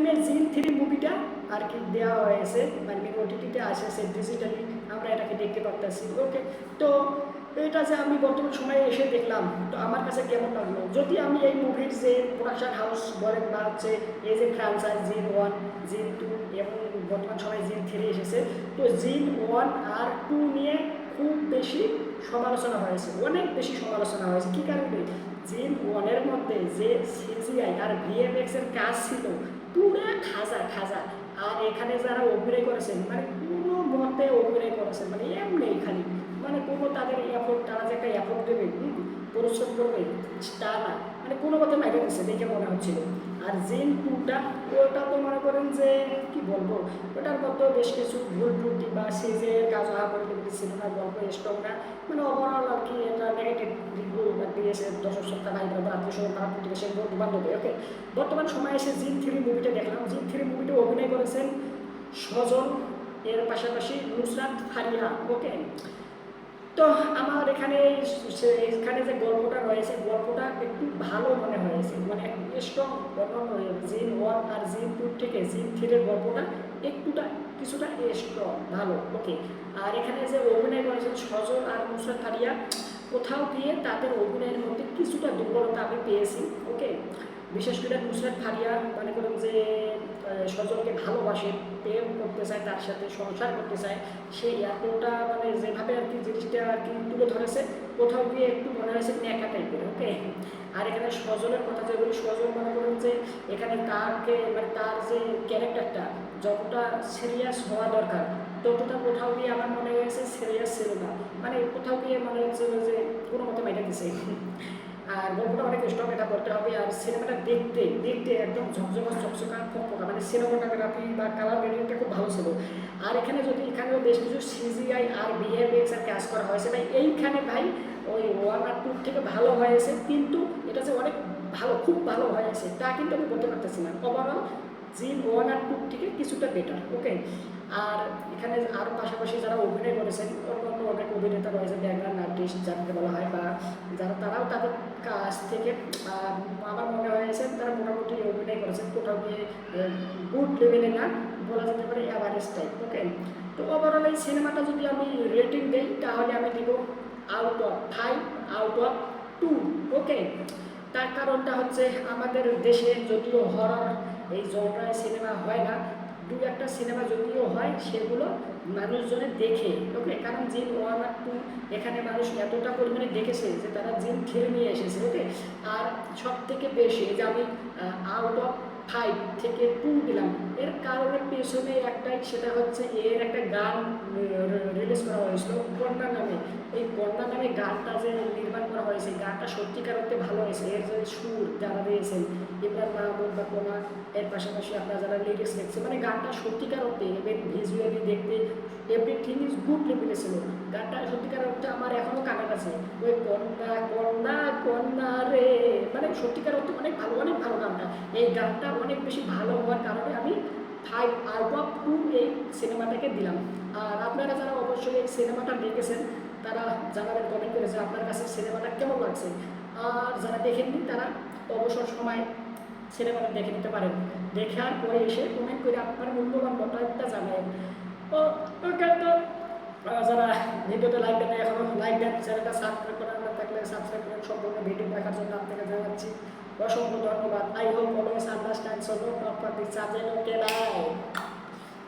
প্লেটফর্মে জিন থ্রি মুভিটা আর কি দেওয়া হয়েছে মানে ওটিটিতে আসেছে ডিজিটালি আমরা এটাকে দেখতে পারতেছি। ওকে তো এটা যে আমি বর্তমান সময়ে এসে দেখলাম, তো আমার কাছে কেমন লাগল? যদি আমি এই মুভির যে প্রোডাকশন হাউস বলেন বা হচ্ছে এই যে ফ্রান্সাইজ জিন ওয়ান জিন টু এবং বর্তমান সময়ে জিন থ্রি এসেছে, তো জিন ওয়ান আর টু নিয়ে খুব বেশি সমালোচনা হয়েছে, অনেক বেশি সমালোচনা হয়েছে। কী কারণে? জিন ওয়ানের মধ্যে যে সিজিআই আর ভিএফএক্স এর কাজ ছিল পুরা খাজা খাজা। আর এখানে যারা অভিনয় করেছেন মানে কোনো মতে অভিনয় করেছেন মানে এমনি খালি। মানে কোনো তাদের এফোর্ট তারা যে একটা এফোর্ট দেবে পরিশ্রম করবে, তা না। মানে কোনো মতে মাইকে দিচ্ছে দেখে মনে হচ্ছিল। আর জিন টুটা, ওটা তো মনে করেন যে, কি বলব, ওটার মতো বেশ কিছু ভুল ত্রুটি বা সিজে কাজ হওয়া করে না গল্প স্ট্রং না মানে ওভারঅল আর রিভিউ দিয়েছে দর্শক সপ্তাহ ভাই বা আত্মীয় স্বজন তারা প্রতিবেশী বন্ধু বান্ধবী ওকে বর্তমান সময়ে এসে জিন থ্রি মুভিটা দেখলাম। জিন থ্রি মুভিটা অভিনয় করেছেন সজন এর পাশাপাশি নুসরাত ফারিয়া ওকে তো আমার এখানে এখানে যে গল্পটা রয়েছে, গল্পটা একটু ভালো মনে হয়েছে। মানে স্ট্রং অন্যান্য জিন ওয়ান আর জিন টু থেকে জিন থ্রির গল্পটা একটুটা, কিছুটা স্ট্রং ভালো ওকে আর এখানে যে অভিনয় করেছেন সজল আর নুসরাত ফারিয়া কোথাও গিয়ে তাদের অভিনয়ের মধ্যে কিছুটা দুর্বলতা আমি পেয়েছি, ওকে? বিশেষ করে নুসরাত ফারিয়া, মনে করুন যে সজলকে ভালোবাসে, প্রেম করতে চায়, তার সাথে সংসার করতে চায়, সেই এতটা মানে যেভাবে আর কি জিনিসটা আর কি তুলে ধরেছে, কোথাও গিয়ে একটু মনে হয়েছে ন্যাকা টাইপের, ওকে? আর এখানে সজলের কথা যে বলি সজল মনে করুন যে, এখানে তারকে মানে তার যে ক্যারেক্টারটা যতটা সিরিয়াস হওয়া দরকার, ততটা কোথাও গিয়ে আমার মনে হয়েছে সিরিয়াস ছিল না। মানে কোথাও গিয়ে মনে হচ্ছে যে কোনো মতো মেটে দিছে। আর গল্পটা অনেক স্ট্রং এটা করতে হবে। আর সিনেমাটা দেখতে দেখতে একদম ঝকঝকা চকচকা ফকফকা মানে সিনেমাটোগ্রাফি বা কালার গ্রেডিংটা খুব ভালো ছিল। আর এখানে যদি, এখানেও বেশ কিছু সিজিআই আর বিএফএক্স আর কাজ করা হয়েছে। ভাই এইখানে ভাই ওই ওয়ান আর টু থেকে ভালো হয়েছে। কিন্তু এটা যে অনেক ভালো, খুব ভালো হয়েছে, তা কিন্তু আমি বলতে পারতেছি না। ওভারঅল জিন ওয়ান আর টু থেকে কিছুটা বেটার ওকে আর এখানে আরও পাশাপাশি যারা অভিনয় করেছেন অন্য অন্য অনেক অভিনেতা রয়েছে ব্যাকগ্রাউন্ড আর্টিস্ট যাদেরকে বলা হয়, বা যারা তারাও তাদের কাজ থেকে আমার মনে হয়েছে তারা মোটামুটি অভিনয় করেছেন, কোথাও গিয়ে গুড লেভেলে না, বলা যেতে পারে অ্যাভারেজ টাইপ ওকে তো ওভারঅল এই সিনেমাটা যদি আমি রেটিং দিই, তাহলে আমি দিব out of five out of two okay তার কারণটা হচ্ছে আমাদের দেশে যদিও হরর এই জনরায় সিনেমা হয় না। দু একটা সিনেমা যদিও হয়, সেগুলো মানুষজনে দেখে ওকে কারণ জিন ওয়ান আর টু এখানে মানুষ এতটা পরিমাণে দেখেছে যে তারা জিন খেলে নিয়ে এসেছে ওকে আর সব থেকে বেশি যে আমি আউট অফ ফাইভ থেকে টু দিলাম। এর কারণের পেছনে একটাই সেটা হচ্ছে এর একটা গান রিলিজ করা হয়েছিল কন্যা নামে। এই কন্যা নামে গানটা যে নির্মাণ করা হয়েছে গানটা সত্যিকার অর্থে ভালো হয়েছে। এর যে সুর যারা দিয়েছেন, ইমরান মাহমুদ বা কোনা এর পাশাপাশি আপনারা যারা লিরিক্স দেখছেন মানে গানটা সত্যিকার অর্থে এবার ভিজুয়ালি দেখতে এভরিথিং ইজ গুড লেভেলে ছিল। গানটা সত্যিকার অর্থে আমার এখনও কানে আছে ওই কন্যা কন্যা সত্যিকার অর্থে অনেক ভালো অনেক ভালো গানটা। এই গানটা অনেক বেশি ভালো হওয়ার কারণে আমি ফাইভ আউট অফ টু এই সিনেমাটাকে দিলাম। আর আপনারা যারা অবশ্যই এই সিনেমাটা দেখেছেন, তারা জানাবেন কমেন্ট করেছে আপনার কাছে সিনেমাটা কেমন লাগছে। আর যারা দেখেননি, তারা অবসর সময় সিনেমাটা দেখে নিতে পারেন। দেখার পরে এসে কমেন্ট করে আপনার মূল্যবান মতামতটা জানাবেন। ও যারা ভিডিওতে লাইক দেন এখনও লাইক দেন, চ্যানেলটা সাবস্ক্রাইব করার থাকলে সাবস্ক্রাইব করুন সম্পূর্ণ ভিডিও দেখার জন্য আপনাকে জানাচ্ছি অসংখ্য ধন্যবাদ। I hope always understand so no for this subject okay bye